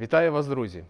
Вітаю вас, друзі!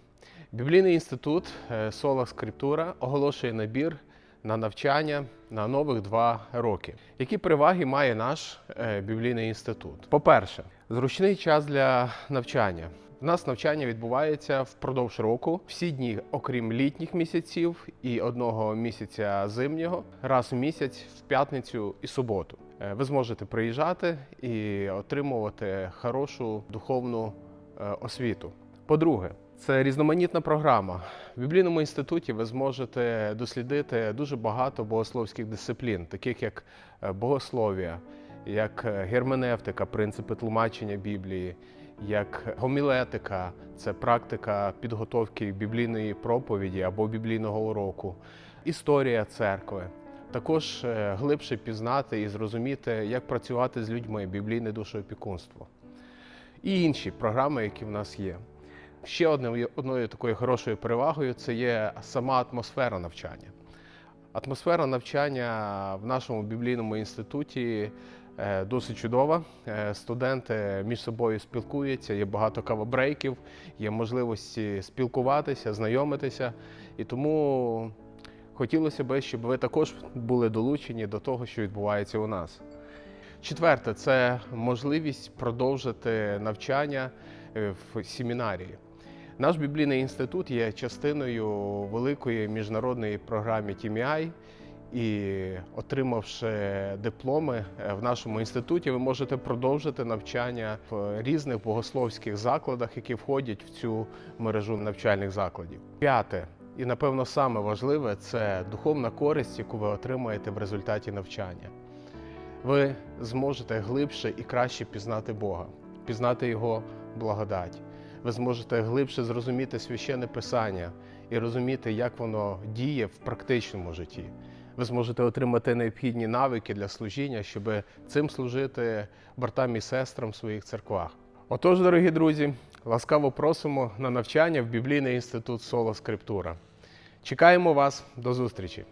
Біблійний інститут е, Сола Скриптура оголошує набір на навчання на нових два роки. Які переваги має наш е, біблійний інститут? По-перше, зручний час для навчання. У нас навчання відбувається впродовж року. Всі дні, окрім літніх місяців і одного місяця зимнього, раз у місяць в п'ятницю і суботу. Е, Ви зможете приїжджати і отримувати хорошу духовну е, освіту. По-друге, це різноманітна програма. В біблійному інституті ви зможете дослідити дуже багато богословських дисциплін, таких як е, богослов'я, як е, герменевтика, принципи тлумачення Біблії, як гомілетика, це практика підготовки біблійної проповіді або біблійного уроку, історія церкви. Також е, глибше пізнати і зрозуміти, як працювати з людьми, біблійне душоопікунство і інші програми, які в нас є. Ще одною, одною такою хорошою перевагою це є сама атмосфера навчання. Атмосфера навчання в нашому біблійному інституті е, досить чудова. Е, Студенти між собою спілкуються, є багато кавабрейків, є можливості спілкуватися, знайомитися. І тому хотілося б, щоб ви також були долучені до того, що відбувається у нас. Четверте це можливість продовжити навчання е, в семінарії. Наш біблійний інститут є частиною великої міжнародної програми TMI, і отримавши дипломи е, в нашому інституті, ви можете продовжити навчання в різних богословських закладах, які входять в цю мережу навчальних закладів. П'яте і напевно саме важливе це духовна користь, яку ви отримаєте в результаті навчання ви зможете глибше і краще пізнати Бога, пізнати Його благодать. Ви зможете глибше зрозуміти священне писання і розуміти, як воно діє в практичному житті. Ви зможете отримати необхідні навики для служіння, щоб цим служити братам і сестрам в своїх церквах. Отож, дорогі друзі, ласкаво просимо на навчання в Біблійний інститут Сола Скриптура. Чекаємо вас до зустрічі!